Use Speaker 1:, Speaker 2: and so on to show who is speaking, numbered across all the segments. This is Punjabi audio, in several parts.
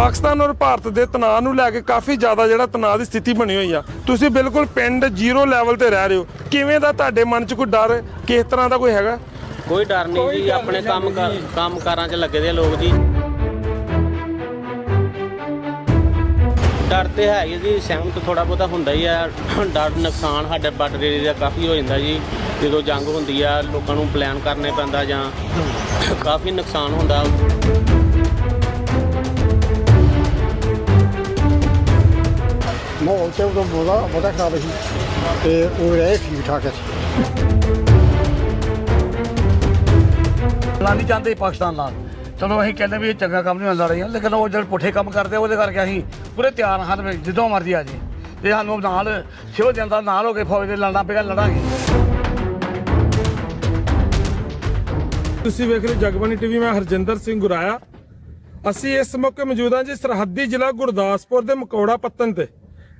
Speaker 1: ਪਾਕਿਸਤਾਨ ਔਰ ਭਾਰਤ ਦੇ ਤਣਾਅ ਨੂੰ ਲੈ ਕੇ ਕਾਫੀ ਜ਼ਿਆਦਾ ਜਿਹੜਾ ਤਣਾਅ ਦੀ ਸਥਿਤੀ ਬਣੀ ਹੋਈ ਆ। ਤੁਸੀਂ ਬਿਲਕੁਲ ਪਿੰਡ ਜ਼ੀਰੋ ਲੈਵਲ ਤੇ ਰਹਿ ਰਹੇ ਹੋ। ਕਿਵੇਂ ਦਾ ਤੁਹਾਡੇ ਮਨ 'ਚ ਕੋਈ ਡਰ ਕਿਸ ਤਰ੍ਹਾਂ ਦਾ ਕੋਈ ਹੈਗਾ?
Speaker 2: ਕੋਈ ਡਰ ਨਹੀਂ ਜੀ ਆਪਣੇ ਕੰਮ ਕਾਰ ਕੰਮ ਕਾਰਾਂ 'ਚ ਲੱਗੇ ਦੇ ਲੋਕ ਜੀ। ਡਰ ਤੇ ਹੈ ਹੀ ਜੀ ਸਹਿਮਤ ਥੋੜਾ ਬਹੁਤਾ ਹੁੰਦਾ ਹੀ ਆ। ਡਰ ਨੁਕਸਾਨ ਸਾਡੇ ਬਾਰਡਰ ਏਰੀਆ ਦਾ ਕਾਫੀ ਹੋ ਜਾਂਦਾ ਜੀ। ਜਦੋਂ ਜੰਗ ਹੁੰਦੀ ਆ ਲੋਕਾਂ ਨੂੰ ਪਲਾਨ ਕਰਨੇ ਪੈਂਦਾ ਜਾਂ ਕਾਫੀ ਨੁਕਸਾਨ ਹੁੰਦਾ।
Speaker 3: ਮਾਹੌਲ ਤੇ ਉਦੋਂ ਬਹੁਤਾ ਬਹੁਤਾ ਖਰਾਬ ਸੀ ਤੇ ਉਹ ਰਹੇ ਠੀਕ ਠਾਕ ਸੀ
Speaker 4: ਨਹੀਂ ਚਾਹੁੰਦੇ ਪਾਕਿਸਤਾਨ ਨਾਲ। ਚਲੋ ਅਸੀਂ ਕਹਿੰਦੇ ਵੀ ਇਹ ਚੰਗਾ ਕੰਮ ਨਹੀਂ ਹੁੰਦਾ ਲੜਾਈਆਂ ਲੇਕਿਨ ਉਹ ਜਿਹੜੇ ਪੁੱਠੇ ਕੰਮ ਕਰਦੇ ਉਹਦੇ ਕਰਕੇ ਅਸੀਂ ਪੂਰੇ ਤਿਆਰ ਹਾਂ ਜਦੋਂ ਮਰਜ਼ੀ ਆ ਜੇ ਇਹ ਸਾਨੂੰ ਨਾਲ ਸਿਓ ਜਾਂਦਾ ਨਾਲ ਹੋ ਕੇ ਫੌਜ ਦੇ ਲੜਨਾ ਪਏਗਾ ਲੜਾਂਗੇ।
Speaker 1: ਤੁਸੀਂ ਵੇਖ ਰਹੇ ਹੋ ਜਗਬਾਣੀ ਟੀਵੀ ਮੈਂ ਹਰਜਿੰਦਰ ਸਿੰਘ ਗੁਰਾਇਆ। ਅਸੀਂ ਇਸ ਮੌਕੇ ਮੌਜੂਦ ਹਾਂ ਜੀ ਸਰਹੱਦੀ ਜ਼ਿਲ੍ਹਾ ਗੁਰਦਾਸਪੁਰ ਦੇ ਮਕੌੜਾ ਪੱਤਨ ਤੇ।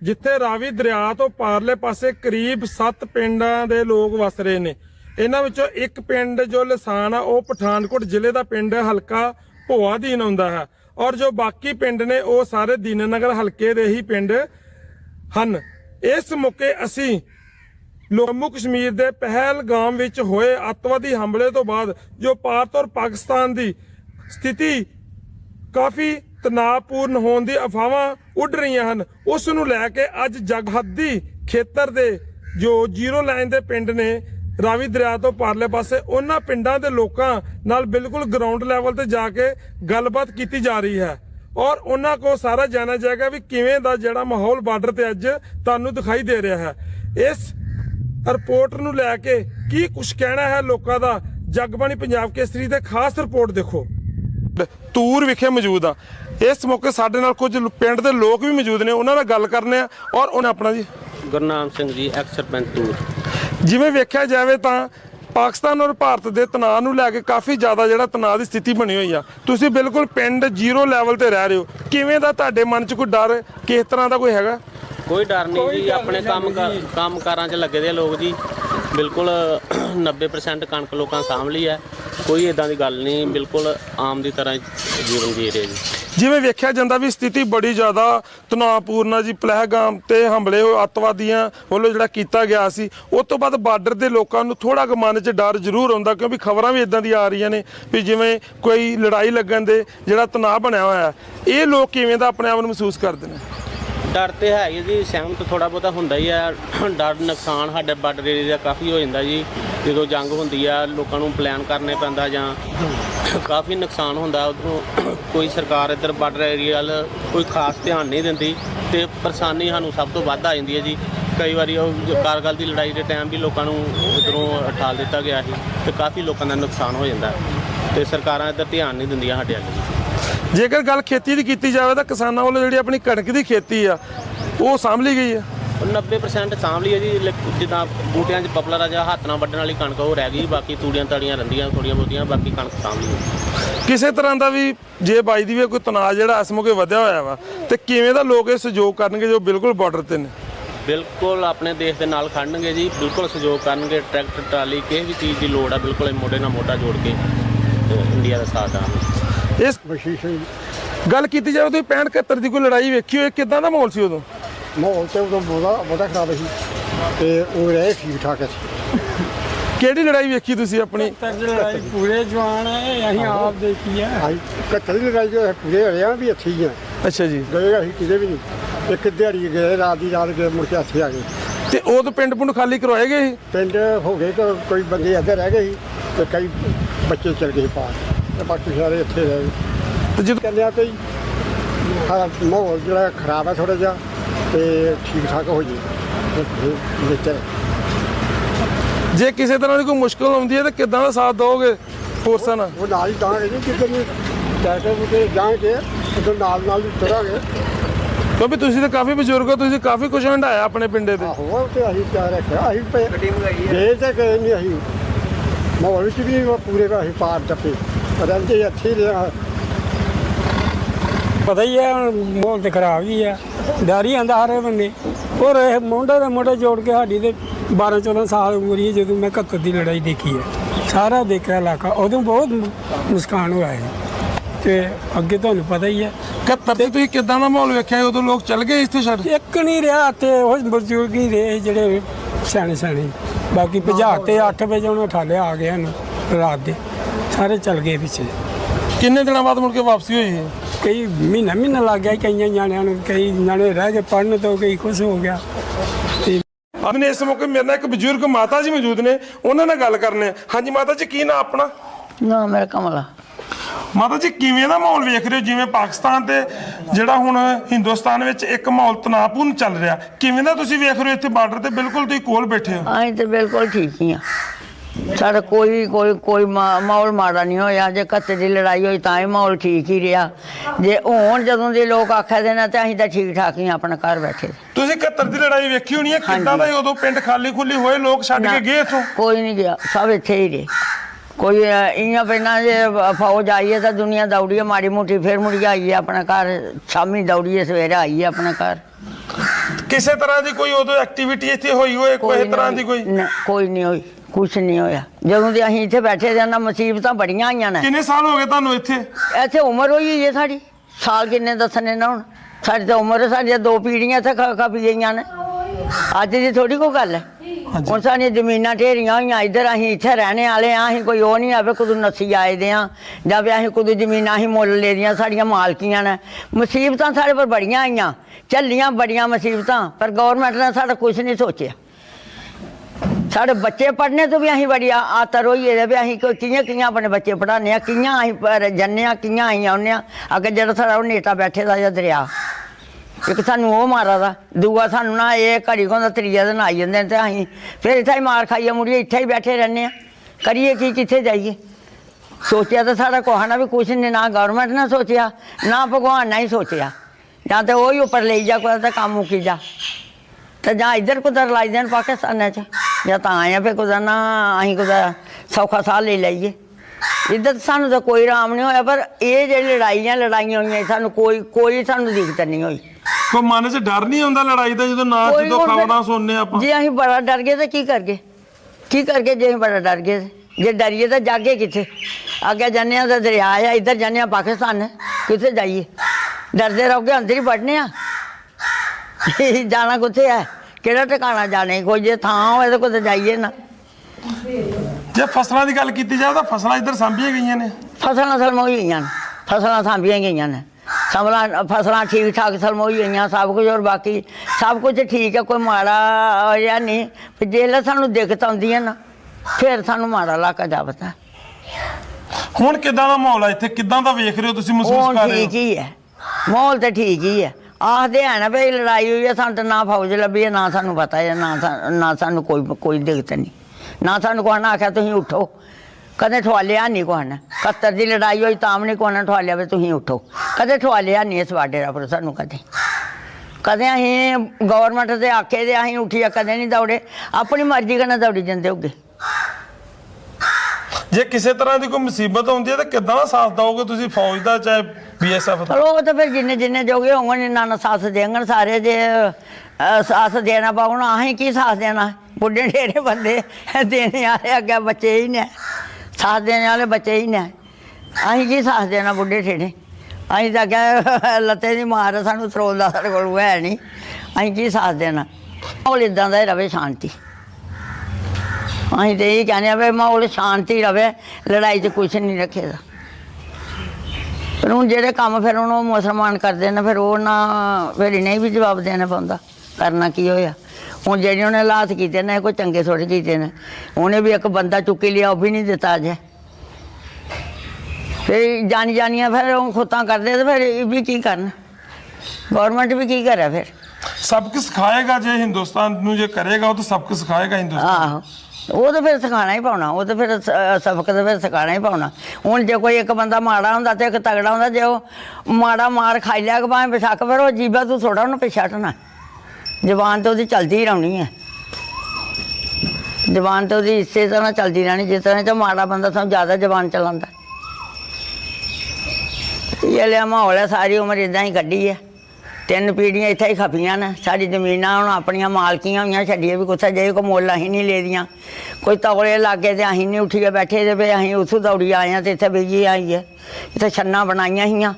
Speaker 1: ਜਿੱਥੇ ਰਾਵੀ ਦਰਿਆ ਤੋਂ ਪਾਰਲੇ ਪਾਸੇ ਕਰੀਬ 7 ਪਿੰਡਾਂ ਦੇ ਲੋਕ ਵਸ ਰਹੇ ਨੇ। ਇਹਨਾਂ ਵਿੱਚੋਂ ਇੱਕ ਪਿੰਡ ਜੋ ਲਸਾਨ ਆ, ਉਹ ਪਠਾਨਕੋਟ ਜ਼ਿਲ੍ਹੇ ਦਾ ਪਿੰਡ ਹੈ, ਹਲਕਾ ਭੋਆ ਦੀਨ ਆਉਂਦਾ ਹੈ। ਔਰ ਜੋ ਬਾਕੀ ਪਿੰਡ ਨੇ, ਉਹ ਸਾਰੇ ਦੀਨਨਗਰ ਹਲਕੇ ਦੇ ਹੀ ਪਿੰਡ ਹਨ। ਇਸ ਮੌਕੇ ਅਸੀਂ ਜੰਮੂ ਕਸ਼ਮੀਰ ਦੇ ਪਹਿਲਗਾਮ ਵਿੱਚ ਹੋਏ ਅੱਤਵਾਦੀ ਹਮਲੇ ਤੋਂ ਬਾਅਦ, ਜੋ ਭਾਰਤ ਔਰ ਪਾਕਿਸਤਾਨ ਦੀ ਸਥਿਤੀ ਕਾਫੀ ਤਣਾਅਪੂਰਨ ਹੋਣ ਦੀ ਅਫਵਾਹਾਂ ਉੱਡ ਰਹੀਆਂ ਹਨ। ਉਸ ਨੂੰ ਲੈ ਕੇ ਅੱਜ ਜਗਹੱਦੀ ਖੇਤਰ ਦੇ ਜੋ ਜ਼ੀਰੋ ਲਾਈਨ ਦੇ ਪਿੰਡ ਨੇ, ਰਾਵੀ ਦਰਿਆ ਤੋਂ ਪਾਰਲੇ ਪਾਸੇ, ਉਹਨਾਂ ਪਿੰਡਾਂ ਦੇ ਲੋਕਾਂ ਨਾਲ ਬਿਲਕੁਲ ਗਰਾਊਂਡ ਲੈਵਲ ਤੇ ਜਾ ਕੇ ਗੱਲਬਾਤ ਕੀਤੀ ਜਾ ਰਹੀ ਹੈ। ਔਰ ਉਹਨਾਂ ਕੋ ਸਾਰਾ ਜਾਣਿਆ ਜਾਏਗਾ ਵੀ ਕਿਵੇਂ ਦਾ ਜਿਹੜਾ ਮਾਹੌਲ ਬਾਰਡਰ ਤੇ ਅੱਜ ਤੁਹਾਨੂੰ ਦਿਖਾਈ ਦੇ ਰਿਹਾ ਹੈ। ਇਸ ਰਿਪੋਰਟ ਨੂੰ ਲੈ ਕੇ ਕੀ ਕੁਝ ਕਹਿਣਾ ਹੈ ਲੋਕਾਂ ਦਾ, ਜਗਬਾਣੀ ਪੰਜਾਬ ਕੇਸਰੀ ਦੇ ਖਾਸ ਰਿਪੋਰਟ ਦੇਖੋ। ਤੂਰ ਵਿਖੇ ਮੌਜੂਦ ਆ। ਇਸ ਮੌਕੇ ਸਾਡੇ ਨਾਲ ਕੁਝ ਪਿੰਡ ਦੇ ਲੋਕ ਵੀ ਮੌਜੂਦ ਨੇ ਉਹਨਾਂ ਨਾਲ ਗੱਲ ਕਰਨੇ ਆ ਔਰ ਉਹਨਾਂ ਆਪਣਾ ਜੀ।
Speaker 2: ਗੁਰਨਾਮ ਸਿੰਘ ਜੀ ਐਕਸ ਸਰਪੰਚ ਤੂਰ।
Speaker 1: ਜਿਵੇਂ ਵੇਖਿਆ ਜਾਵੇ ਤਾਂ ਪਾਕਿਸਤਾਨ ਔਰ ਭਾਰਤ ਦੇ ਤਣਾਅ ਨੂੰ ਲੈ ਕੇ ਕਾਫੀ ਜ਼ਿਆਦਾ ਜਿਹੜਾ ਤਣਾਅ ਦੀ ਸਥਿਤੀ ਬਣੀ ਹੋਈ ਆ। ਤੁਸੀਂ ਬਿਲਕੁਲ ਪਿੰਡ ਜ਼ੀਰੋ ਲੈਵਲ ਤੇ ਰਹਿ ਰਹੇ ਹੋ। ਕਿਵੇਂ ਦਾ ਤੁਹਾਡੇ ਮਨ 'ਚ ਕੋਈ ਡਰ ਕਿਸ ਤਰ੍ਹਾਂ ਦਾ ਕੋਈ ਹੈਗਾ?
Speaker 2: ਕੋਈ ਡਰ ਨਹੀਂ ਜੀ ਆਪਣੇ ਕੰਮ ਕਾਰ ਕੰਮ ਕਾਰਾਂ 'ਚ ਲੱਗੇ ਦੇ ਲੋਕ ਜੀ। ਬਿਲਕੁਲ 90% ਕਣਕ ਲੋਕਾਂ ਸਾਂਭ ਲਈ ਹੈ ਕੋਈ ਇਦਾਂ ਦੀ ਗੱਲ ਨਹੀਂ ਬਿਲਕੁਲ ਆਮ ਦੀ ਤਰ੍ਹਾਂ ਜੀਵਨ ਜੀ ਰਹੇ ਜੀ।
Speaker 1: ਜਿਵੇਂ ਵੇਖਿਆ ਜਾਂਦਾ ਵੀ ਸਥਿਤੀ ਬੜੀ ਜ਼ਿਆਦਾ ਤਣਾਅਪੂਰਨ ਆ ਜੀ ਪਹਿਲਗਾਮ ਤੇ ਹਮਲੇ ਹੋਏ ਅੱਤਵਾਦੀਆਂ ਵੱਲੋਂ ਜਿਹੜਾ ਕੀਤਾ ਗਿਆ ਸੀ ਉਸ ਤੋਂ ਬਾਅਦ ਬਾਰਡਰ ਦੇ ਲੋਕਾਂ ਨੂੰ ਥੋੜਾ ਕੁ ਮਨ 'ਚ ਡਰ ਜ਼ਰੂਰ ਹੁੰਦਾ ਕਿਉਂਕਿ ਖਬਰਾਂ ਵੀ ਇਦਾਂ ਦੀਆਂ ਆ ਰਹੀਆਂ ਨੇ ਵੀ ਜਿਵੇਂ ਕੋਈ ਲੜਾਈ ਲੱਗਣ ਦੇ ਜਿਹੜਾ ਤਣਾਅ ਬਣਿਆ ਹੋਇਆ ਹੈ ਇਹ ਲੋਕ ਕਿਵੇਂ ਦਾ ਆਪਣੇ ਆਪ ਨੂੰ ਮਹਿਸੂਸ ਕਰਦੇ ਨੇ?
Speaker 2: ਡਰ ਤੇ ਹੈ ਹੀ ਜੀ ਸਹਿਮਤ ਥੋੜਾ ਬਹੁਤਾ ਹੁੰਦਾ ਹੀ ਆ ਡਰ ਨੁਕਸਾਨ ਸਾਡੇ ਬਾਰਡਰ ਏਰੀਆ ਦਾ ਕਾਫੀ ਹੋ ਜਾਂਦਾ ਜੀ। ਜਦੋਂ ਜੰਗ ਹੁੰਦੀ ਆ, ਲੋਕਾਂ ਨੂੰ ਪਲਾਨ ਕਰਨੇ ਪੈਂਦਾ ਜਾਂ ਕਾਫੀ ਨੁਕਸਾਨ ਹੁੰਦਾ ਉਧਰੋਂ ਕੋਈ ਸਰਕਾਰ ਇੱਧਰ ਬਾਰਡਰ ਏਰੀਆ ਵੱਲ ਕੋਈ ਖਾਸ ਧਿਆਨ ਨਹੀਂ ਦਿੰਦੀ ਤੇ ਪਰੇਸ਼ਾਨੀ ਸਾਨੂੰ ਸਭ ਤੋਂ ਵੱਧ ਆ ਜਾਂਦੀ ਹੈ ਜੀ। ਕਈ ਵਾਰੀ ਉਹ ਜੋ ਕਾਰਗਲ ਦੀ ਲੜਾਈ ਦੇ ਟਾਈਮ ਵੀ ਲੋਕਾਂ ਨੂੰ ਉਧਰੋਂ ਉਠਾਲ ਦਿੱਤਾ ਗਿਆ ਸੀ ਤੇ ਕਾਫੀ ਲੋਕਾਂ ਦਾ ਨੁਕਸਾਨ ਹੋ ਜਾਂਦਾ ਤੇ ਸਰਕਾਰਾਂ ਇੱਧਰ ਧਿਆਨ ਨਹੀਂ ਦਿੰਦੀਆਂ ਸਾਡੇ ਵੱਲ
Speaker 1: ਜੇਕਰ ਗੱਲ ਖੇਤੀ ਦੀ ਕੀਤੀ ਜਾਵੇ ਤਾਂ ਕਿਸਾਨਾਂ ਵੱਲੋਂ ਜਿਹੜੀ ਆਪਣੀ ਕਣਕ ਦੀ ਖੇਤੀ ਆ, ਉਹ ਸਾਂਭ ਗਈ ਆ।
Speaker 2: ਉਹ 90% ਸਾਂਭ ਲਈ ਹੈ ਜੀ ਲ- ਜਿੱਦਾਂ ਬੂਟਿਆਂ 'ਚ ਪਪਲਰ ਆ ਜਾਂ ਹੱਥ ਨਾਲ ਵੱਢਣ ਵਾਲੀ ਕਣਕ ਉਹ ਰਹਿ ਗਈ ਬਾਕੀ ਤੂੜੀਆਂ ਤਾੜੀਆਂ ਰਹਿੰਦੀਆਂ ਥੋੜੀਆਂ ਬਹੁਤੀਆਂ ਬਾਕੀ ਕਣਕ ਸਾਂਭ ਲਈ ਹੈ।
Speaker 1: ਕਿਸੇ ਤਰ੍ਹਾਂ ਦਾ ਵੀ ਜੇ ਬਾਈ ਦੀ ਵੀ ਕੋਈ ਤਣਾਅ ਜਿਹੜਾ ਇਸ ਮੌਕੇ ਵਧਿਆ ਹੋਇਆ ਵਾ ਤੇ ਕਿਵੇਂ ਦਾ ਲੋਕ ਇਹ ਸਹਿਯੋਗ ਕਰਨਗੇ ਜੋ ਬਿਲਕੁਲ ਬਾਰਡਰ ਤੇ ਨੇ?
Speaker 2: ਬਿਲਕੁਲ ਆਪਣੇ ਦੇਸ਼ ਦੇ ਨਾਲ ਖੜਨਗੇ ਜੀ ਬਿਲਕੁਲ ਸਹਿਯੋਗ ਕਰਨਗੇ ਟਰੈਕਟਰ ਟਰਾਲੀ ਕਿਸੇ ਵੀ ਚੀਜ਼ ਦੀ ਲੋੜ ਆ ਬਿਲਕੁਲ ਇਹ ਮੋਢੇ ਨਾਲ ਮੋਢਾ ਜੋੜ ਕੇ ਤੇ ਇੰਡੀਆ ਦਾ ਸਾਥ ਦੇਵਾਂਗੇ।
Speaker 1: ਇਸ
Speaker 3: ਬਖਸ਼ੀਸ਼
Speaker 1: ਗੱਲ ਕੀਤੀ ਜਾਵੇ ਤੁਸੀਂ 65 71 ਦੀ ਕੋਈ ਲੜਾਈ ਵੇਖੀ ਹੋਏ ਕਿਦਾਂ ਦਾ ਮਾਹੌਲ ਸੀ ਉਦੋਂ?
Speaker 3: ਮਾਹੌਲ ਤੇ ਉਦੋਂ ਬਹੁਤਾ ਬਹੁਤਾ ਖਰਾਬ ਸੀ ਤੇ ਉਹ ਰਹੇ ਠੀਕ ਠਾਕ ਸੀ।
Speaker 1: ਕਿਹੜੀ ਲੜਾਈ ਵੇਖੀ ਤੁਸੀਂ ਆਪਣੀ?
Speaker 5: ਲੜਾਈ ਪੂਰੇ ਜਵਾਨ ਹੈ ਅਸੀਂ ਆਪ ਦੇਖੀ ਹੈ
Speaker 3: ਆਈ ਕੱਤਲ ਦੀ ਲੜਾਈ ਜੋ ਪੂਰੇ ਹਰਿਆ ਵੀ ਇੱਥੇ ਹੀ ਆ।
Speaker 1: ਅੱਛਾ ਜੀ।
Speaker 3: ਗਏ ਅਸੀਂ ਕਿਤੇ ਵੀ ਨਹੀਂ। ਇੱਕ ਦਿਹਾੜੀ ਗਏ ਰਾਤ ਦੀ ਰਾਤ ਗਏ ਮੁੜ ਕੇ ਇੱਥੇ ਆ ਗਏ।
Speaker 1: ਤੇ ਉਹ ਤਾਂ ਪਿੰਡ ਪੁੰਡ ਖਾਲੀ ਕਰਵਾਏ ਗਏ ਸੀ?
Speaker 3: ਪਿੰਡ ਹੋ ਗਏ ਕਿ ਕੋਈ ਬੰਦੇ ਇੱਧਰ ਰਹਿ ਗਏ ਸੀ ਤੇ ਕਈ ਬੱਚੇ ਚਲ ਗਏ ਪਾਰ ਤੇ ਬਾਕੀ ਸਾਰੇ ਇੱਥੇ ਰਹਿ ਗਏ।
Speaker 1: ਤੇ ਜਦੋਂ
Speaker 3: ਕਹਿੰਦੇ ਆ ਕੋਈ ਹਾਂ, ਮਾਹੌਲ ਜਿਹੜਾ ਖਰਾਬ ਹੈ ਥੋੜਾ ਜਿਹਾ। ਤੇ ਠੀਕ ਠਾਕ ਹੋ ਜੇ।
Speaker 1: ਜੇ ਕਿਸੇ ਤਰ੍ਹਾਂ ਦੀ ਕੋਈ ਮੁਸ਼ਕਲ ਆਉਂਦੀ ਹੈ ਤਾਂ ਕਿਦਾਂ ਦਾ ਸਾਥ ਦੋਗੇ ਫੋਰਸਾਂ ਨਾਲ?
Speaker 3: ਉਹ ਨਾਲ ਹੀ ਦਾਂਗੇ ਜੀ ਕਿਤੇ ਨੂੰ ਟੈਟੇ ਬੁਕੇ ਜਾਣਗੇ ਉਦੋਂ ਨਾਲ ਨਾਲ ਹੀ ਤੁਰਾਂਗੇ
Speaker 1: ਕਿਉਂਕਿ ਤੁਸੀਂ ਤਾਂ ਕਾਫੀ ਬਜ਼ੁਰਗ ਹੋ ਤੁਸੀਂ ਕਾਫੀ ਕੁਝ ਹੰਡਾਇਆ ਆਪਣੇ ਪਿੰਡੇ ਤੇ।
Speaker 3: ਆਹੋ ਤੇ ਅਸੀਂ ਪਿਆਰ ਰੱਖਿਆ ਅਸੀਂ ਪਏ ਗਏ ਤੇ ਗਏ ਨਹੀਂ ਅਸੀਂ। ਮਾਹੌਲ ਵਿੱਚ ਵੀ ਪੂਰੇ ਅਸੀਂ ਪਾਰ ਟੱਪੇ। ਰਹਿੰਦੇ ਇੱਥੇ ਰਿਹਾ
Speaker 5: ਪਤਾ ਹੀ ਹੈ ਹੁਣ ਮਾਹੌਲ ਤੇ ਖਰਾਬ ਹੀ ਆ। ਡਰ ਹੀ ਆਂਦਾ ਹਰੇ ਬੰਦੇ। ਔਰ ਇਹ ਮੁੰਡੇ ਦੇ ਮੁੰਡੇ ਜੋੜ ਕੇ ਸਾਡੀ ਤੇ 12 14 ਸਾਲ ਉਮਰ ਹੀ ਜਦੋਂ ਮੈਂ 71 ਦੀ ਲੜਾਈ ਦੇਖੀ ਹੈ ਸਾਰਾ ਦੇਖਿਆ ਇਲਾਕਾ ਉਦੋਂ ਬਹੁਤ ਨੁਕਸਾਨ ਹੋਇਆ ਹੈ ਤੇ ਅੱਗੇ ਤੁਹਾਨੂੰ ਪਤਾ ਹੀ ਹੈ
Speaker 1: 71 ਤੇ ਤੁਸੀਂ ਕਿਦਾਂ ਦਾ ਮਾਹੌਲ ਵੇਖਿਆ ਉਦੋਂ ਲੋਕ ਚੱਲ ਗਏ ਇੱਥੇ ਛੱਡ?
Speaker 5: ਇੱਕ ਨਹੀਂ ਰਿਹਾ ਤੇ ਉਹ ਬਜ਼ੁਰਗ ਹੀ ਰਹੇ ਜਿਹੜੇ ਸਿਆਣੇ ਸਿਆਣੇ। ਬਾਕੀ ਭਜਾ ਤੇ 8 ਵਜੇ ਉਹਨੂੰ ਠਾਲਿਆ ਆ ਗਏ ਹਨ ਰਾਤ ਦੇ। ਸਾਰੇ ਚੱਲ ਗਏ ਪਿੱਛੇ।
Speaker 1: ਕਿੰਨੇ ਦਿਨਾਂ ਬਾਅਦ ਮੁੜ ਕੇ ਵਾਪਸੀ ਹੋਈ ਹੈ
Speaker 5: ਕਈ ਮਹੀਨਾ ਮਹੀਨਾ ਲੱਗ ਗਿਆ ਕਈਆਂ ਨਿਆਣਿਆਂ ਨੂੰ ਕਈ ਨਿਆਣੇ ਰਹਿ ਗਏ ਪੜਨ ਤੋਂ ਕਈ ਕੁਝ ਹੋ ਗਿਆ। ਤੇ
Speaker 1: ਆਪਣੇ ਇਸ ਮੌਕੇ ਮੇਰੇ ਨਾਲ ਇੱਕ ਬਜ਼ੁਰਗ ਮਾਤਾ ਜੀ ਮੌਜੂਦ ਨੇ ਉਹਨਾਂ ਨਾਲ ਗੱਲ ਕਰਨੇ ਹਾਂਜੀ ਮਾਤਾ ਜੀ ਕੀ ਨਾਂ ਆਪਣਾ?
Speaker 6: ਨਾ ਮੇਰਾ ਕਮਲਾ
Speaker 1: ਮਾਤਾ ਜੀ ਕਿਵੇਂ ਦਾ ਮਾਹੌਲ ਵੇਖ ਰਹੇ ਹੋ? ਜਿਵੇਂ ਪਾਕਿਸਤਾਨ ਤੇ ਜਿਹੜਾ ਹੁਣ ਹਿੰਦੁਸਤਾਨ ਵਿੱਚ ਇੱਕ ਮਾਹੌਲ ਤਣਾਅਪੂਰਨ ਚੱਲ ਰਿਹਾ। ਕਿਵੇਂ ਦਾ ਤੁਸੀਂ ਵੇਖ ਰਹੇ ਹੋ ਇੱਥੇ ਬਾਰਡਰ ਤੇ? ਬਿਲਕੁਲ ਤੁਸੀਂ ਕੋਲ ਬੈਠੇ ਹੋ।
Speaker 6: ਅਸੀਂ ਤੇ ਬਿਲਕੁਲ ਠੀਕ ਹੀ ਆ। ਸਾਡਾ ਕੋਈ ਕੋਈ ਕੋਈ ਮਾ- ਮਾਹੌਲ ਮਾੜਾ ਨਹੀਂ ਹੋਇਆ। ਜੇ ਕੱਤੇ ਦੀ ਲੜਾਈ ਹੋਈ ਤਾਂ ਹੀ ਮਾਹੌਲ ਠੀਕ ਹੀ ਰਿਹਾ। ਜੇ ਹੁਣ ਜਦੋਂ ਦੇ ਲੋਕ ਆਖਦੇ ਨੇ ਤੇ ਅਸੀਂ ਤਾਂ ਠੀਕ ਠਾਕ ਹੀ ਆਪਣਾ ਘਰ ਬੈਠੇ।
Speaker 1: ਤੁਸੀਂ 71 ਦੀ ਲੜਾਈ ਵੇਖੀ ਹੋਣੀ ਹੈ? ਕਿੱਦਾਂ ਦਾ ਸੀ ਉਦੋਂ ਪਿੰਡ ਖਾਲੀ ਖੁੱਲੀ ਹੋਏ ਲੋਕ ਛੱਡ ਕੇ ਗਏ ਇੱਥੋਂ?
Speaker 6: ਕੋਈ ਨਹੀਂ ਗਿਆ। ਸਭ ਇੱਥੇ ਹੀ ਰਹੇ। ਕੋਈ ਇਆਂ ਪਹਿਲਾਂ ਜੇ ਫੌਜ ਆਈ ਹੈ ਤਾਂ ਦੁਨੀਆ ਦੌੜੀ ਹੈ ਮਾੜੀ ਮੋਟੀ ਫਿਰ ਮੁੜ ਆਈ ਹੈ ਆਪਣਾ ਘਰ। ਸ਼ਾਮੀ ਦੌੜੀ ਹੈ ਸਵੇਰੇ ਆਈ ਹੈ ਆਪਣਾ ਘਰ।
Speaker 1: ਕਿਸੇ ਤਰ੍ਹਾਂ ਦੀ ਕੋਈ ਉਦੋਂ ਐਕਟੀਵਿਟੀ ਇੱਥੇ ਹੋਈ ਹੋਏ? ਕੋਈ
Speaker 6: ਨਹੀਂ
Speaker 1: ਤਰ੍ਹਾਂ ਦੀ ਕੋਈ?
Speaker 6: ਨਾ, ਕੋਈ ਨਹੀਂ ਹੋਈ। ਕੁਛ ਨਹੀਂ ਹੋਇਆ। ਜਦੋਂ ਦੇ ਅਸੀਂ ਇੱਥੇ ਬੈਠੇ ਦੇ ਨਾ ਮੁਸੀਬਤਾਂ ਬੜੀਆਂ ਆਈਆਂ ਨੇ।
Speaker 1: ਕਿੰਨੇ ਸਾਲ ਹੋ ਗਏ ਤੁਹਾਨੂੰ ਇੱਥੇ?
Speaker 6: ਇੱਥੇ ਉਮਰ ਹੋਈ ਹੈ ਸਾਡੀ। ਸਾਲ ਕਿੰਨੇ ਦੱਸਣੇ ਨਾ ਹੁਣ? ਸਾਡੀ ਤਾਂ ਉਮਰ ਸਾਡੀਆਂ ਦੋ ਪੀੜ੍ਹੀਆਂ ਇੱਥੇ ਖਾ ਖਾ ਪੀ ਗਈਆਂ ਨੇ। ਅੱਜ ਦੀ ਥੋੜੀ ਕੋਈ ਗੱਲ ਹੈ। ਹੁਣ ਸਾਡੀਆਂ ਜ਼ਮੀਨਾਂ ਢੇਰੀਆਂ ਹੋਈਆਂ ਇੱਧਰ ਅਸੀਂ ਇੱਥੇ ਰਹਿਣੇ ਵਾਲੇ ਆ ਅਸੀਂ ਕੋਈ ਉਹ ਨਹੀਂ ਆਵੇ ਕੁਦੋਂ ਨਸੀ ਆਏ ਦੇ ਆ ਜਾਂ ਵੀ ਅਸੀਂ ਕੁਦੋਂ ਜ਼ਮੀਨਾਂ ਅਸੀਂ ਮੁੱਲ ਲੈ ਦੀਆਂ ਸਾਡੀਆਂ ਮਾਲਕੀਆਂ ਨੇ। ਮੁਸੀਬਤਾਂ ਸਾਡੇ ਪਰ ਬੜੀਆਂ ਆਈਆਂ। ਚੱਲੀਆਂ ਬੜੀਆਂ ਮੁਸੀਬਤਾਂ ਪਰ ਗਵਰਨਮੈਂਟ ਨੇ ਸਾਡਾ ਕੁਝ ਨਹੀਂ ਸੋਚਿਆ। ਸਾਡੇ ਬੱਚੇ ਪੜ੍ਹਨੇ ਤੋਂ ਵੀ ਅਸੀਂ ਬੜੀ ਆ- ਆਤਰ ਹੋਈਏ ਦੇ ਵੀ ਅਸੀਂ ਕੋਈ ਕਿੰਨੀਆਂ ਕਿੰਨੀਆਂ ਆਪਣੇ ਬੱਚੇ ਪੜਾਉਂਦੇ ਆ। ਕਿੰਨੇ ਅਸੀਂ ਜੰਨੇ ਆ ਕਿੰਨੀਆਂ ਅਸੀਂ ਆਉਂਦੇ ਆ। ਅੱਗੇ ਜਿਹੜਾ ਸਾਡਾ ਉਹ ਨੇਤਾ ਬੈਠੇ ਦਾ ਜਾਂ ਦਰਿਆ। ਇੱਕ ਸਾਨੂੰ ਉਹ ਮਾਰਾ ਦਾ। ਦੂਆ ਸਾਨੂੰ ਨਾ ਇਹ ਘੜੀ ਕੋਂਦਾ ਤਰੀਆ ਦਿਨ ਆਈ ਜਾਂਦੇ ਨੇ ਤੇ ਅਸੀਂ ਫਿਰ ਇੱਥੇ ਹੀ ਮਾਰ ਖਾਈਏ ਮੁੜੀਏ, ਇੱਥੇ ਹੀ ਬੈਠੇ ਰਹਿੰਦੇ ਆ। ਕਰੀਏ ਕੀ, ਕਿੱਥੇ ਜਾਈਏ? ਸੋਚਿਆ ਤਾਂ ਸਾਡਾ ਕੋਹਾ ਵੀ ਕੁਛ ਨਹੀਂ ਨਾ ਗਵਰਨਮੈਂਟ ਨੇ ਸੋਚਿਆ, ਨਾ ਭਗਵਾਨ ਨੇ ਹੀ ਸੋਚਿਆ। ਜਾਂ ਤੇ ਉਹ ਹੀ ਉੱਪਰ ਲਈ ਜਾ, ਕੋਈ ਤਾਂ ਕੰਮ ਮੁੱਕੀ ਜਾ। ਤੇ ਜਾਂ ਇੱਧਰ ਕੁਦਰ ਲਾਈ ਦੇਣ ਪਾਕਿਸਤਾਨ ਚ। ਜਾਂ ਤਾਂ ਆਇਆ ਫੇ ਕੁਦਰ ਨਾ ਅਸੀਂ ਕੁਦਰ ਸੌਖਾ ਸਾਹ ਲੈ ਲਈਏ। ਇੱਧਰ ਸਾਨੂੰ ਤਾਂ ਕੋਈ ਆਰਾਮ ਨਹੀਂ ਹੋਇਆ ਪਰ ਇਹ ਜਿਹੜੀ ਲੜਾਈਆਂ ਲੜਾਈਆਂ ਹੋਈਆਂ ਸਾਨੂੰ ਕੋਈ ਕੋਈ ਸਾਨੂੰ ਦਿੱਕਤ ਨਹੀਂ ਹੋਈ।
Speaker 1: ਕੋਈ ਮਨ 'ਚ ਡਰ ਨਹੀਂ ਆਉਂਦਾ ਲੜਾਈ ਦਾ ਜਦੋਂ ਨਾ
Speaker 6: ਕੋਈ
Speaker 1: ਜਦੋਂ ਖਬਰਾਂ ਸੁਣਨੇ ਆਪਾਂ?
Speaker 6: ਜੇ ਅਸੀਂ ਬੜਾ ਡਰ ਗਏ ਤਾਂ ਕੀ ਕਰਗੇ ਕੀ ਕਰਗੇ ਜੇ ਅਸੀਂ ਬੜਾ ਡਰ ਗਏ? ਜੇ ਡਰੀਏ ਤਾਂ ਜਾਗੇ ਕਿੱਥੇ? ਅੱਗੇ ਜਾਂਦੇ ਆ ਤਾਂ ਦਰਿਆ ਆ ਇੱਧਰ ਜਾਂਦੇ ਆ ਪਾਕਿਸਤਾਨ। ਕਿੱਥੇ ਜਾਈਏ? ਡਰਦੇ ਰਹੋਗੇ ਅੰਦਰ ਹੀ ਵੜਨੇ ਆ। ਜਾਣਾ ਕਿੱਥੇ ਹੈ ਕਿਹੜਾ ਟਿਕਾਣਾ ਜਾਣੇ ਕੋਈ ਜੇ ਥਾਂ ਹੋਵੇ ਤਾਂ ਕਿਤੇ ਜਾਈਏ ਨਾ।
Speaker 1: ਜੇ ਫਸਲਾਂ ਦੀ ਗੱਲ ਕੀਤੀ ਜਾਵੇ ਤਾਂ ਫਸਲਾਂ ਇੱਧਰ ਸਾਂਭੀਆਂ ਗਈਆਂ ਨੇ।
Speaker 6: ਫਸਲਾਂ ਸਲਮੋਈ ਗਈਆਂ ਨੇ ਫਸਲਾਂ ਸਾਂਭੀਆਂ ਗਈਆਂ ਨੇ। ਸਬਲਾਂ ਫਸਲਾਂ ਠੀਕ ਠਾਕ ਸਲਮੋਈ ਗਈਆਂ ਸਭ ਕੁਝ ਔਰ ਬਾਕੀ ਸਭ ਕੁਝ ਠੀਕ ਹੈ ਕੋਈ ਮਾੜਾ ਹੋਇਆ ਨਹੀਂ। ਜੇ ਸਾਨੂੰ ਦਿੱਕਤ ਆਉਂਦੀ ਹੈ ਨਾ ਫਿਰ ਸਾਨੂੰ ਮਾੜਾ ਇਲਾਕਾ ਜਾਪਦਾ।
Speaker 1: ਹੁਣ ਕਿੱਦਾਂ ਦਾ ਮਾਹੌਲ ਆ ਇੱਥੇ? ਕਿੱਦਾਂ ਦਾ ਵੇਖ ਰਹੇ ਹੋ ਤੁਸੀਂ ਮਹਿਸੂਸ ਕਰ ਰਹੇ
Speaker 6: ਠੀਕ
Speaker 1: ਹੋ?
Speaker 6: ਹੀ ਹੈ। ਮਾਹੌਲ ਤਾਂ ਠੀਕ ਹੀ ਹੈ। ਆਖਦੇ ਆ ਨਾ ਵੀ ਲੜਾਈ ਹੋਈ ਹੈ ਸਾਨੂੰ ਤਾਂ ਨਾ ਫੌਜ ਲੱਭੀ ਹੈ ਨਾ ਸਾਨੂੰ ਪਤਾ ਹੈ ਨਾ ਸਾ- ਨਾ ਸਾਨੂੰ ਕੋਈ ਕੋਈ ਦਿੱਕਤ ਨਹੀਂ। ਨਾ ਸਾਨੂੰ ਕੋਈ ਆਖਿਆ, ਤੁਸੀਂ ਉੱਠੋ। ਕਦੇ ਠਵਾਲਿਆ ਨਹੀਂ ਕੋਈ ਨਾ। 71 ਦੀ ਲੜਾਈ ਹੋਈ ਤਾਂ ਵੀ ਨਹੀਂ ਕੋਈ ਨਾ ਠਵਾਲਿਆ ਵੀ ਤੁਸੀਂ ਉੱਠੋ। ਕਦੇ ਠਵਾਲਿਆ ਨਹੀਂ ਇਸ ਵਾਡੇ ਦਾ ਪਰ ਸਾਨੂੰ ਕਦੇ। ਕਦੇ ਅਸੀਂ ਗਵਰਨਮੈਂਟ ਦੇ ਆਖੇ ਦੇ ਅਸੀਂ ਉੱਠੀਆ, ਕਦੇ ਨਹੀਂ ਦੌੜੇ। ਆਪਣੀ ਮਰਜ਼ੀ ਨਾਲ ਦੌੜੀ ਜਾਂਦੇ ਹੋਗੇ।
Speaker 1: ਜੇ ਕਿਸੇ ਤਰ੍ਹਾਂ ਦੀ ਕੋਈ ਮੁਸੀਬਤ ਆਉਂਦੀ ਹੈ ਤਾਂ ਕਿੱਦਾਂ ਦਾ ਸਾਥ ਦਓਗੇ ਤੁਸੀਂ ਫੌਜ ਦਾ ਚਾਹੇ ਬੀਐਸਐਫ ਦਾ?
Speaker 6: ਚਲੋ ਤਾਂ ਫਿਰ ਜਿੰਨੇ ਜਿੰਨੇ ਜੋਗੇ ਹੋਣਗੇ ਨਾ ਨਾ ਸਾਥ ਦੇਣਗੇ ਸਾਰੇ ਜੇ ਅਹ, ਸਾਥ ਦੇਣਾ ਪਾਉਣਾ ਅਸੀਂ ਕੀ ਸਾਥ ਦੇਣਾ? ਬੁੱਢੇ ਢੇਰੇ ਬੰਦੇ ਦੇਣੇ ਵਾਲੇ ਅੱਗੇ ਬੱਚੇ ਹੀ ਨੇ। ਸਾਥ ਦੇਣ ਵਾਲੇ ਬੱਚੇ ਹੀ ਨੇ। ਅਸੀਂ ਕੀ ਸਾਥ ਦੇਣਾ ਬੁੱਢੇ ਢੇਰੇ ਅਸੀਂ ਤਾਂ ਅੱਗੇ ਲੱਤੇ ਦੀ ਮਾਰ ਸਾਨੂੰ ਸਰੋਲ ਦਾ ਸਾਡੇ ਕੋਲ ਹੈ ਨਹੀਂ। ਅਸੀਂ ਕੀ ਸਾਥ ਦੇਣਾ? ਮਾਹੌਲ ਇਦਾਂ ਦਾ ਹੀ ਰਵੇ ਸ਼ਾਂਤੀ। ਅਸੀਂ ਤੇ ਇਹ ਕਹਿੰਦੇ ਆ ਵੀ ਮਾਹੌਲ ਸ਼ਾਂਤੀ ਰਵੇ ਲੜਾਈ 'ਚ ਕੁਝ ਨਹੀਂ ਰੱਖੇਦਾ ਪਰ ਹੁਣ ਜਿਹੜੇ ਕੰਮ ਫਿਰ ਹੁਣ ਉਹ ਮੁਸਲਮਾਨ ਕਰਦੇ ਨੇ ਫਿਰ ਉਹ ਨਾ ਫਿਰ ਇਹਨੇ ਵੀ ਜਵਾਬ ਦੇਣਾ ਪੈਂਦਾ ਕਰਨਾ ਕੀ ਹੋਇਆ। ਹੁਣ ਜਿਹੜੇ ਉਹਨੇ ਹਾਲਾਤ ਕੀਤੇ ਨੇ ਕੋਈ ਚੰਗੇ ਥੋੜੇ ਕੀਤੇ ਨੇ। ਉਹਨੇ ਵੀ ਇੱਕ ਬੰਦਾ ਚੁੱਕੀ ਲਿਆ ਉਹ ਵੀ ਨਹੀਂ ਦਿੱਤਾ ਅਜੇ। ਫਿਰ ਜਾਣੀ ਜਾਣੀਆਂ ਫਿਰ ਉਹ ਖੁੱਤਾਂ ਕਰਦੇ ਤੇ ਫਿਰ ਇਹ ਵੀ ਕੀ ਕਰਨ? ਗਵਰਨਮੈਂਟ ਵੀ ਕੀ ਕਰੇ ਫਿਰ?
Speaker 1: ਸਬਕ ਸਿਖਾਏਗਾ ਜੇ ਹਿੰਦੁਸਤਾਨ ਨੂੰ ਜੇ ਕਰੇਗਾ ਉਹ ਤਾਂ ਸਬਕ ਸਿਖਾਏਗਾ ਹਿੰਦੁਸਤਾਨ।
Speaker 6: ਆਹੋ। ਉਹ ਤਾਂ ਫਿਰ ਸਿਖਾਣਾ ਹੀ ਪਾਉਣਾ, ਉਹ ਤਾਂ ਫਿਰ ਸ- ਸਬਕ ਤਾਂ ਫਿਰ ਸਿਖਾਣਾ ਹੀ ਪਾਉਣਾ। ਹੁਣ ਜੇ ਕੋਈ ਇੱਕ ਬੰਦਾ ਮਾੜਾ ਹੁੰਦਾ ਤੇ ਇੱਕ ਤਗੜਾ ਹੁੰਦਾ, ਜੇ ਉਹ ਮਾੜਾ ਮਾਰ ਖਾਈ ਲਿਆ ਕਿ ਭਾਵੇਂ ਬਿਸ਼ੱਕ, ਫਿਰ ਉਹ ਜੀਬਾ ਤੂੰ ਥੋੜਾ ਉਹਨੂੰ ਹਟਣਾ। ਜ਼ਬਾਨ ਤਾਂ ਉਹਦੀ ਚਲਦੀ ਹੀ ਰਹਿਣੀ ਹੈ। ਜ਼ਬਾਨ ਤਾਂ ਉਹਦੀ ਇਸੇ ਤਰ੍ਹਾਂ ਚਲਦੀ ਰਹਿਣੀ, ਜਿਸ ਤਰ੍ਹਾਂ ਚ ਮਾੜਾ ਬੰਦਾ ਸਾਨੂੰ ਜ਼ਿਆਦਾ ਜ਼ਬਾਨ ਚਲਾਉਂਦਾ। ਇਹ ਲਿਆ ਮਾਹੌਲ ਹੈ, ਸਾਰੀ ਉਮਰ ਇਦਾਂ ਹੀ ਕੱਢੀ ਹੈ। ਤਿੰਨ ਪੀੜ੍ਹੀਆਂ ਇੱਥੇ ਹੀ ਖਪੀਆਂ ਨੇ। ਸਾਡੀ ਜ਼ਮੀਨਾਂ ਹੁਣ ਆਪਣੀਆਂ ਮਾਲਕੀਆਂ ਹੋਈਆਂ ਛੱਡੀਏ ਵੀ ਕੁਛ ਜੇ ਕੋ ਮੁੱਲ ਅਸੀਂ ਨਹੀਂ ਲੈਦੀਆਂ। ਕੋਈ ਤੌਲੇ ਲਾਗੇ ਤੇ ਅਸੀਂ ਨਹੀਂ ਉੱਠੀਏ ਬੈਠੇ ਤੇ ਵੀ ਅਸੀਂ ਉਥੋਂ ਦੌੜੀ ਆਏ ਆ ਤੇ ਇੱਥੇ ਬਈਏ ਆਈ ਹੈ। ਇੱਥੇ ਛੰਨਾ ਬਣਾਈਆਂ ਸੀਆਂ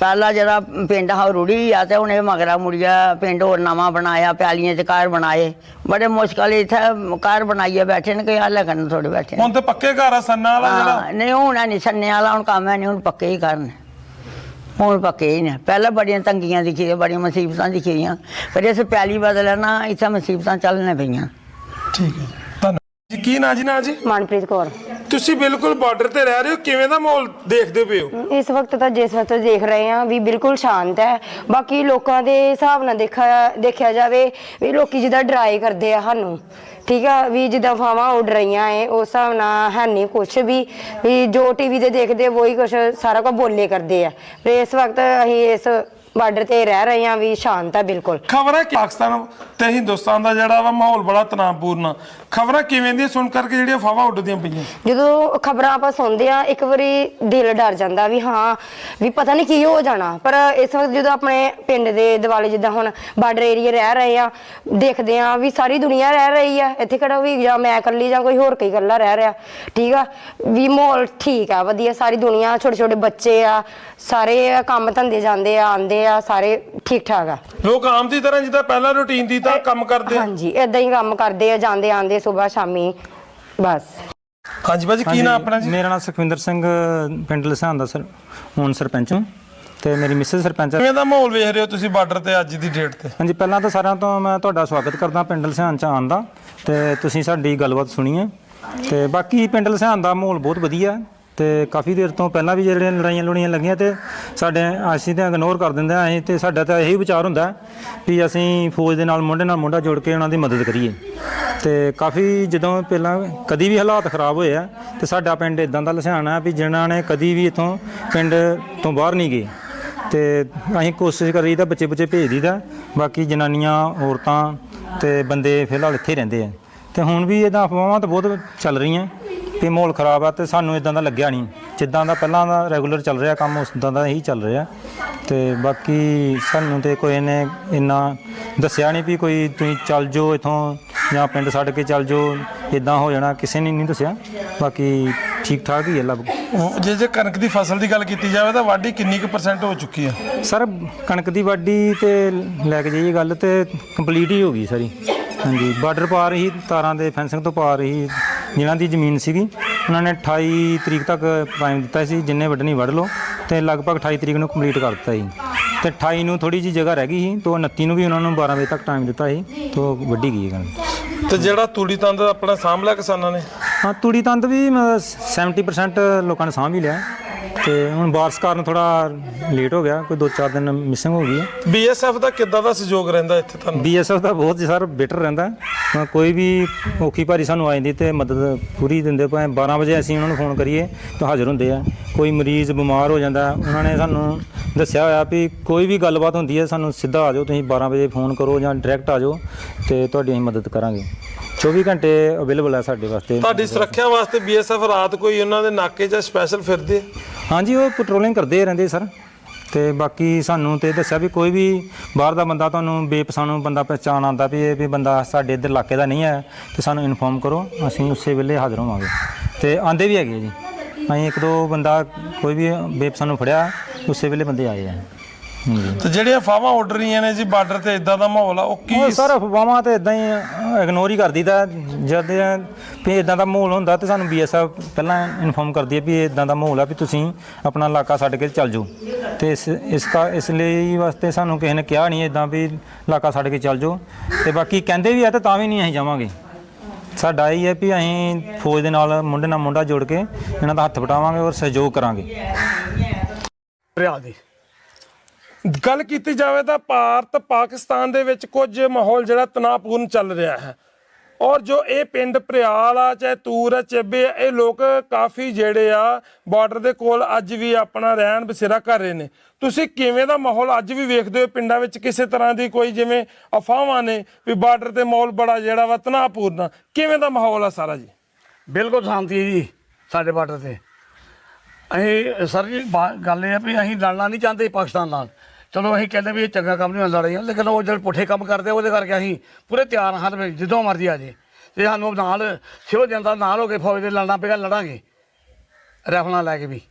Speaker 6: ਪਹਿਲਾ ਜਿਹੜਾ ਪਿੰਡ ਹਾ ਰੁੜੀ ਆ ਤੇ ਉਹਨੇ ਮਗਰਾ ਮੁੜਿਆ ਪਿੰਡ ਹੋਰ ਨਵਾਂ ਬਣਾਇਆ ਪਿਆਲੀਆਂ ਚ ਘਰ ਬਣਾਏ। ਬੜੇ ਮੁਸ਼ਕਲ ਇੱਥੇ ਘਰ ਬਣਾਈਏ ਬੈਠੇ ਨੇ ਕਿ ਹਾਲੇ ਕਰਨ ਥੋੜੇ ਬੈਠੇ।
Speaker 1: ਹੁਣ ਤੇ ਪੱਕੇ ਘਰ ਆ ਸੰਨਾ ਵਾਲਾ ਜਿਹੜਾ।
Speaker 6: ਨਹੀਂ ਹੁਣ ਨਹੀਂ ਛੰਨੇ ਵਾਲਾ ਹੁਣ ਕੰਮ ਹੈ ਨਹੀਂ ਹੁਣ ਪੱਕੇ ਹੀ ਕਰਨ। ਹੁਣ ਪੱਕੇ ਹੀ ਨੇ। ਪਹਿਲਾਂ ਬੜੀਆਂ ਤੰਗੀਆਂ ਦਿਖੀਆਂ ਬੜੀਆਂ ਮੁਸੀਬਤਾਂ ਦਿਖੀਆਂ। ਪਰ ਇਸ ਪਿਆਲੀ ਬਦਲ ਨਾ ਇੱਥੇ ਮੁਸੀਬਤਾਂ ਚੱਲਣੇ ਪਈਆਂ।
Speaker 1: ਠੀਕ ਹੈ। ਧੰਨਵਾਦ। ਜੀ ਕੀ ਨਾਂ ਜੀ ਨਾਂ ਜੀ?
Speaker 7: ਮਨਪ੍ਰੀਤ ਕੌਰ।
Speaker 1: ਤੁਸੀਂ ਬਿਲਕੁਲ ਬਾਰਡਰ ਤੇ ਰਹਿ ਰਹੇ ਹੋ ਕਿਵੇਂ ਦਾ ਮਾਹੌਲ ਦੇਖਦੇ ਪਏ ਹੋ?
Speaker 7: ਇਸ ਵਕਤ ਤਾਂ ਜਿਸ ਵਕਤ ਦੇਖ ਰਹੇ ਹਾਂ ਵੀ ਬਿਲਕੁਲ ਸ਼ਾਂਤ ਹੈ। ਬਾਕੀ ਲੋਕਾਂ ਦੇ ਹਿਸਾਬ ਨਾਲ ਦੇਖਿਆ ਦੇਖਿਆ ਜਾਵੇ ਵੀ ਲੋਕੀ ਜਿੱਦਾਂ ਡਰਾਈ ਕਰਦੇ ਆ ਸਾਨੂੰ। ਠੀਕ ਆ, ਵੀ ਜਿੱਦਾਂ ਫਾਵਾਂ ਉੱਡ ਰਹੀਆਂ ਏ, ਉਸ ਹਿਸਾਬ ਨਾਲ ਹੈ ਨਹੀਂ ਕੁਛ ਵੀ। ਵੀ ਜੋ ਟੀਵੀ ਤੇ ਦੇਖਦੇ ਵਹੀ ਕੁਛ ਸਾਰਾ ਕੁਝ ਬੋਲੇ ਕਰਦੇ ਆ। ਤੇ ਇਸ ਵਕਤ ਅਸੀਂ ਇਸ ਬਾਰਡਰ ਤੇ ਰਹਿ ਰਹੇ ਹਾਂ ਵੀ ਸ਼ਾਂਤ ਹੈ ਬਿਲਕੁਲ।
Speaker 1: ਖਬਰਾਂ ਕਿ ਪਾਕਿਸਤਾਨ ਤੇ ਹਿੰਦੁਸਤਾਨ ਦਾ ਜਿਹੜਾ ਵਾ ਮਾਹੌਲ ਬੜਾ ਤਣਾਅਪੂਰਨ ਆ। ਖਬਰਾਂ ਕਿਵੇਂ ਦੀਆਂ ਸੁਣ ਕਰਕੇ ਜਿਹੜੀਆਂ ਫਾਵਾਂ ਉੱਡਦੀਆਂ ਪਈਆਂ?
Speaker 7: ਜਦੋਂ ਖਬਰਾਂ ਆਪਾਂ ਸੁਣਦੇ ਆ ਇੱਕ ਵਾਰੀ ਦਿਲ ਡਰ ਜਾਂਦਾ ਵੀ ਹਾਂ ਵੀ ਪਤਾ ਨਹੀਂ ਕੀ ਹੋ ਜਾਣਾ। ਪਰ ਇਸ ਵਕਤ ਜਦੋਂ ਆਪਣੇ ਪਿੰਡ ਦੇ ਦਿਵਾਲੇ ਜਿੱਦਾਂ ਹੁਣ ਬਾਰਡਰ ਏਰੀਆ ਰਹਿ ਰਹੇ ਆ ਦੇਖਦੇ ਆ ਵੀ ਸਾਰੀ ਦੁਨੀਆ ਰਹਿ ਰਹੀ ਆ। ਇੱਥੇ ਕਿਹੜਾ ਵੀ ਜਾਂ ਮੈਂ ਇਕੱਲੀ ਜਾਂ ਕੋਈ ਹੋਰ ਕੋਈ ਇਕੱਲਾ ਰਹਿ ਰਿਹਾ। ਠੀਕ ਆ? ਵੀ ਮਾਹੌਲ ਠੀਕ ਆ ਵਧੀਆ। ਸਾਰੀ ਦੁਨੀਆ ਛੋਟੇ ਛੋਟੇ ਬੱਚੇ ਆ ਸਾਰੇ ਕੰਮ ਧੰਦੇ ਜਾਂਦੇ ਆ ਆਂਦੇ ਆ ਸਾਰੇ ਠੀਕ ਠਾਕ ਆ।
Speaker 1: ਲੋਕ ਆਮ ਦੀ ਤਰ੍ਹਾਂ ਜਿੱਦਾਂ ਪਹਿਲਾਂ ਰੁਟੀਨ ਦੀ ਤਾਂ ਕੰਮ ਕਰਦੇ ਆ।
Speaker 7: ਹਾਂਜੀ ਇਦਾਂ ਹੀ ਕੰਮ ਕਰਦੇ ਆ ਜਾਂਦੇ ਆਂਦੇ ਸਵੇਰ ਸ਼ਾਮੀ ਬਸ।
Speaker 1: ਹਾਂਜੀ ਭਾਜੀ ਕੀ ਨਾਂ ਆਪਣਾ ਜੀ?
Speaker 8: ਮੇਰਾ ਨਾਮ ਸੁਖਵਿੰਦਰ ਸਿੰਘ ਪਿੰਡ ਲਸਾਨ ਦਾ ਸਰ ਹੁਣ ਸਰਪੰਚ ਹਾਂ। ਤੇ ਮੇਰੀ ਮਿਸਿਸ ਸਰਪੰਚ
Speaker 1: ਕਿਵੇਂ ਦਾ ਮਾਹੌਲ ਵੇਖ ਰਹੇ ਹੋ ਤੁਸੀਂ ਬਾਰਡਰ ਤੇ ਅੱਜ ਦੀ ਡੇਟ ਤੇ?
Speaker 8: ਹਾਂਜੀ ਪਹਿਲਾਂ ਤਾਂ ਸਾਰਿਆਂ ਤੋਂ ਮੈਂ ਤੁਹਾਡਾ ਸਵਾਗਤ ਕਰਦਾ ਪਿੰਡ ਲਸਾਨ ਚ ਆਉਣ ਦਾ। ਤੇ ਤੁਸੀਂ ਸਾਡੀ ਗੱਲਬਾਤ ਸੁਣੀ ਹੈ। ਤੇ ਬਾਕੀ ਪਿੰਡ ਲਸਾਨ ਦਾ ਮਾਹੌਲ ਬਹੁਤ ਵਧੀਆ ਹੈ। ਤੇ ਕਾਫੀ ਦੇਰ ਤੋਂ ਪਹਿਲਾਂ ਵੀ ਜਿਹੜੀਆਂ ਲੜਾਈਆਂ ਲੁੜੀਆਂ ਲੱਗੀਆਂ ਤੇ ਸਾਡੇ ਅਸੀਂ ਤਾਂ ਇਗਨੋਰ ਕਰ ਦਿੰਦੇ ਆ ਅਸੀਂ ਤੇ ਸਾਡਾ ਤਾਂ ਇਹੀ ਵਿਚਾਰ ਹੁੰਦਾ ਹੈ ਵੀ ਅਸੀਂ ਫੌਜ ਦੇ ਨਾਲ ਮੁੰਡੇ ਨਾਲ ਮੁੰਡਾ ਜੋੜ ਕੇ ਉਹਨਾਂ ਦੀ ਮਦਦ ਕਰੀਏ। ਤੇ ਕਾਫੀ ਜਦੋਂ ਪਹਿਲਾਂ ਕਦੀ ਵੀ ਹਾਲਾਤ ਖਰਾਬ ਹੋਏ ਆ ਤੇ ਸਾਡਾ ਪਿੰਡ ਇਦਾਂ ਦਾ ਲਸਿਆਣਾ ਵੀ ਜਿਨ੍ਹਾਂ ਨੇ ਕਦੀ ਵੀ ਇਥੋਂ ਪਿੰਡ ਤੋਂ ਬਾਹਰ ਨਹੀਂ ਗਏ। ਤੇ ਅਸੀਂ ਕੋਸ਼ਿਸ਼ ਕਰੀ ਤਾਂ ਬੱਚੇ ਬੱਚੇ ਭੇਜ ਦਈਦਾ, ਬਾਕੀ ਜਨਾਨੀਆਂ, ਔਰਤਾਂ ਤੇ ਬੰਦੇ ਫਿਲਹਾਲ ਇੱਥੇ ਰਹਿੰਦੇ ਆ। ਤੇ ਹੁਣ ਵੀ ਇਹਦਾ ਅਫਵਾਹਾਂ ਤਾਂ ਬਹੁਤ ਚੱਲ ਰਹੀਆਂ। ਕਿ ਮਾਹੌਲ ਖਰਾਬ ਆ ਤੇ ਸਾਨੂੰ ਇਦਾਂ ਦਾ ਲੱਗਿਆ ਨਹੀਂ। ਜਿੱਦਾਂ ਦਾ ਪਹਿਲਾਂ ਦਾ ਰੈਗੂਲਰ ਚੱਲ ਰਿਹਾ ਕੰਮ ਉਦਾਂ ਦਾ ਹੀ ਚੱਲ ਰਿਹਾ। ਤੇ ਬਾਕੀ ਸਾਨੂੰ ਤੇ ਕੋਈ ਨੇ ਇੰਨਾ ਦੱਸਿਆ ਨਹੀਂ ਵੀ ਕੋਈ ਤੁਸੀਂ ਚੱਲ ਜਾਓ ਇਥੋਂ ਜਾਂ ਪਿੰਡ ਛੱਡ ਕੇ ਚੱਲ ਜਾਓ ਇਦਾਂ ਹੋ ਜਾਣਾ ਕਿਸੇ ਨੇ ਨਹੀਂ ਦੱਸਿਆ। ਬਾਕੀ ਠੀਕ ਠਾਕ ਹੀ ਹੈ ਲੱਭ
Speaker 1: ਜੇ ਜੇ ਕਣਕ ਦੀ ਫਸਲ ਦੀ ਗੱਲ ਕੀਤੀ ਜਾਵੇ ਤਾਂ ਵਾਢੀ ਕਿੰਨੀ ਕੁ ਪਰਸੈਂਟ ਹੋ ਚੁੱਕੀ ਆ?
Speaker 8: ਸਰ ਕਣਕ ਦੀ ਵਾਢੀ ਤੇ ਲੈ ਕੇ ਜਾਈਏ ਗੱਲ ਤੇ ਕੰਪਲੀਟ ਹੀ ਹੋ ਗਈ ਸਾਰੀ। ਹਾਂਜੀ ਬਾਰਡਰ ਪਾਰ ਹੀ ਤਾਰਾਂ ਦੇ ਫੈਂਸਿੰਗ ਤੋਂ ਪਾਰ ਹੀ ਜਿਨ੍ਹਾਂ ਦੀ ਜ਼ਮੀਨ ਸੀਗੀ। ਉਹਨਾਂ ਨੇ 28 ਤਰੀਕ ਤੱਕ ਟਾਈਮ ਦਿੱਤਾ ਸੀ ਜਿੰਨੇ ਵੱਢਣੀ ਵੱਢ ਲਓ ਤੇ ਲਗਭਗ 28 ਤਰੀਕ ਨੂੰ ਕੰਪਲੀਟ ਕਰ ਦਿੱਤਾ ਸੀ। ਤੇ 28 ਨੂੰ ਥੋੜੀ ਜੀ ਜਗ੍ਹਾ ਰਹਿ ਗਈ ਸੀ ਤੋਂ 29 ਨੂੰ ਵੀ ਉਹਨਾਂ ਨੂੰ 12 ਵਜੇ ਤੱਕ ਟਾਈਮ ਦਿੱਤਾ ਸੀ ਤੋਂ ਵੱਢੀ ਗਈ ਕਣਕ
Speaker 1: ਤੇ ਜਿਹੜਾ ਤੂੜੀ ਤੰਦ ਆਪਣਾ ਸਾਂਭ ਲਿਆ ਕਿਸਾਨਾਂ ਨੇ?
Speaker 8: ਹਾਂ ਤੂੜੀ ਤੰਦ ਵੀ ਮਤਲਬ 70% ਲੋਕਾਂ ਨੇ ਸਾਂਭ ਹੀ ਲਿਆ। ਤੇ ਹੁਣ ਬਾਰਿਸ਼ ਕਾਰਨ ਥੋੜਾ ਲੇਟ ਹੋ ਗਿਆ ਕੋਈ 2-4 ਦਿਨ ਮਿਸਿੰਗ ਹੋ ਗਈ ਹੈ।
Speaker 1: ਬੀਐਸਐਫ ਦਾ ਕਿੱਦਾਂ ਦਾ ਸਹਿਯੋਗ ਰਹਿੰਦਾ ਇੱਥੇ ਤੁਹਾਨੂੰ?
Speaker 8: ਬੀਐਸਐਫ ਦਾ ਬਹੁਤ ਸਰ ਬੈਟਰ ਰਹਿੰਦਾ ਕੋਈ ਵੀ ਔਖੀ ਭਾਰੀ ਸਾਨੂੰ ਆ ਜਾਂਦੀ ਤੇ ਮਦਦ ਪੂਰੀ ਦਿੰਦੇ ਭਾਵੇਂ 12 ਵਜੇ ਅਸੀਂ ਉਹਨਾਂ ਨੂੰ ਫੋਨ ਕਰੀਏ ਤਾਂ ਹਾਜ਼ਰ ਹੁੰਦੇ ਆ। ਕੋਈ ਮਰੀਜ਼ ਬਿਮਾਰ ਹੋ ਜਾਂਦਾ ਉਹਨਾਂ ਨੇ ਸਾਨੂੰ ਦੱਸਿਆ ਹੋਇਆ ਵੀ ਕੋਈ ਵੀ ਗੱਲਬਾਤ ਹੁੰਦੀ ਹੈ ਸਾਨੂੰ ਸਿੱਧਾ ਆ ਜਾਓ ਤੁਸੀਂ 12 ਵਜੇ ਫੋਨ ਕਰੋ ਜਾਂ ਡਾਇਰੈਕਟ ਆ ਜਾਓ ਤੇ ਤੁਹਾਡੀ ਅਸੀਂ ਮਦਦ ਕਰਾਂਗੇ। 24 ਘੰਟੇ ਅਵੇਲੇਬਲ ਹੈ ਸਾਡੇ ਵਾਸਤੇ।
Speaker 1: ਤੁਹਾਡੀ ਸੁਰੱਖਿਆ ਵਾਸਤੇ ਬੀਐਸਐਫ ਰਾਤ ਕੋਈ ਉਹਨਾਂ ਦੇ ਨਾਕੇ 'ਚ ਸਪੈਸ਼ਲ ਫਿਰਦੇ?
Speaker 8: ਹਾਂਜੀ ਉਹ ਪੈਟਰੋਲਿੰਗ ਕਰਦੇ ਰਹਿੰਦੇ ਸਰ। ਤੇ ਬਾਕੀ ਸਾਨੂੰ ਤੇ ਦੱਸਿਆ ਵੀ ਕੋਈ ਵੀ ਬਾਹਰ ਦਾ ਬੰਦਾ ਤੁਹਾਨੂੰ ਬੇਪਛਾਣੂ ਬੰਦਾ ਪਹਿਚਾਣ ਆਉਂਦਾ ਵੀ ਇਹ ਵੀ ਬੰਦਾ ਸਾਡੇ ਇੱਧਰ ਇਲਾਕੇ ਦਾ ਨਹੀਂ ਹੈ ਤੇ ਸਾਨੂੰ ਇਨਫੋਰਮ ਕਰੋ ਅਸੀਂ ਉਸੇ ਵੇਲੇ ਹਾਜ਼ਰ ਹੋਵਾਂਗੇ। ਤੇ ਆਂਦੇ ਵੀ ਹੈਗੇ ਜੀ। ਅਸੀਂ ਇੱਕ ਦੋ ਬੰਦਾ ਕੋਈ ਵੀ ਬੇਪਛਾਣੂ ਫੜਿਆ ਉਸੇ ਵੇਲੇ ਬੰਦੇ ਆਏ ਆ।
Speaker 1: ਤੇ ਜਿਹੜੀਆਂ ਫਾਵਾਂ ਉੱਡ ਰਹੀਆਂ ਨੇ ਜੀ ਬਾਰਡਰ ਤੇ ਇਦਾਂ ਦਾ ਮਾਹੌਲ ਆ ਉਹ ਕੀ
Speaker 8: ਉਹ ਸਰ ਅਫਵਾਹਾਂ ਤੇ ਇਦਾਂ ਹੀ ਇਗਨੋਰ ਹੀ ਕਰ ਦਈਦਾ ਜਦ ਵੀ ਇਦਾਂ ਦਾ ਮਾਹੌਲ ਹੁੰਦਾ ਤੇ ਸਾਨੂੰ ਬੀਐਸਐਫ ਪਹਿਲਾਂ ਇਨਫੋਰਮ ਕਰਦੀ ਹੈ ਵੀ ਇਦਾਂ ਦਾ ਮਾਹੌਲ ਆ ਵੀ ਤੁਸੀਂ ਆਪਣਾ ਇਲਾਕਾ ਛੱਡ ਕੇ ਚੱਲ ਜਾਓ। ਤੇ ਇਸ ਇਸ ਕਾ ਇਸ ਲਈ ਵਾਸਤੇ ਸਾਨੂੰ ਕਿਸੇ ਨੇ ਕਿਹਾ ਨਹੀਂ ਇਦਾਂ ਵੀ ਇਲਾਕਾ ਛੱਡ ਕੇ ਚੱਲ ਜਾਓ। ਤੇ ਬਾਕੀ ਕਹਿੰਦੇ ਵੀ ਆ ਤੇ ਤਾਂ ਵੀ ਨਹੀਂ ਅਸੀਂ ਜਾਵਾਂਗੇ। ਸਾਡਾ ਇਹ ਹੈ ਵੀ ਅਸੀਂ ਫੌਜ ਦੇ ਨਾਲ ਮੁੰਡੇ ਨਾਲ ਮੁੰਡਾ ਜੋੜ ਕੇ ਇਹਨਾਂ ਦਾ ਹੱਥ ਵਟਾਵਾਂਗੇ ਔਰ ਸਹਿਯੋਗ ਕਰਾਂਗੇ।
Speaker 4: ਰਿਆਲ ਦੀ।
Speaker 1: ਗੱਲ ਕੀਤੀ ਜਾਵੇ ਤਾਂ ਭਾਰਤ ਪਾਕਿਸਤਾਨ ਦੇ ਵਿੱਚ ਕੁਝ ਮਾਹੌਲ ਜਿਹੜਾ ਤਣਾਅਪੂਰਨ ਚੱਲ ਰਿਹਾ ਹੈ। ਔਰ ਜੋ ਇਹ ਪਿੰਡ ਪ੍ਰਿਆਲ ਆ, ਚਾਹੇ ਤੂਰ ਆ, ਚੇਬੇ ਆ, ਇਹ ਲੋਕ ਕਾਫੀ ਜਿਹੜੇ ਆ ਬਾਰਡਰ ਦੇ ਕੋਲ ਅੱਜ ਵੀ ਆਪਣਾ ਰਹਿਣ ਬਸੇਰਾ ਕਰ ਰਹੇ ਨੇ। ਤੁਸੀਂ ਕਿਵੇਂ ਦਾ ਮਾਹੌਲ ਅੱਜ ਵੀ ਵੇਖਦੇ ਹੋ ਪਿੰਡਾਂ ਵਿੱਚ ਕਿਸੇ ਤਰ੍ਹਾਂ ਦੀ ਕੋਈ ਜਿਵੇਂ ਅਫਵਾਹਾਂ ਨੇ ਵੀ ਬਾਰਡਰ ਤੇ ਮਾਹੌਲ ਬੜਾ ਜਿਹੜਾ ਵਾ ਤਣਾਅਪੂਰਨ ਆ? ਕਿਵੇਂ ਦਾ ਮਾਹੌਲ ਆ ਸਾਰਾ ਜੀ?
Speaker 4: ਬਿਲਕੁਲ ਸ਼ਾਂਤੀ ਹੈ ਜੀ, ਸਾਡੇ ਬਾਰਡਰ ਤੇ। ਅਸੀਂ, ਸਰ ਜੀ, ਬਾ- ਗੱਲ ਇਹ ਆ ਵੀ ਅਸੀਂ ਲੜਨਾ ਨਹੀਂ ਚਾਹੁੰਦੇ ਪਾਕਿਸਤਾਨ ਨਾਲ। ਚਲੋ ਅਸੀਂ ਕਹਿੰਦੇ ਵੀ ਇਹ ਚੰਗਾ ਕੰਮ ਨਹੀਂ ਹੁੰਦਾ ਲੜਾਈਆਂ ਲੇਕਿਨ ਉਹ ਜਿਹੜੇ ਪੁੱਠੇ ਕੰਮ ਕਰਦੇ ਉਹਦੇ ਕਰਕੇ ਅਸੀਂ ਪੂਰੇ ਤਿਆਰ ਹਾਂ ਵੀ ਜਦੋਂ ਮਰਜ਼ੀ ਆ ਜੇ ਤੇ ਸਾਨੂੰ ਨਾਲ ਸਿਵਲ ਜਨਤਾ ਨਾਲ ਹੋ ਕੇ ਫੌਜ ਦੇ ਲੜਨਾ ਪਿਆ ਲੜਾਂਗੇ। ਰੈਫਲਾਂ ਲੈ ਕੇ ਵੀ।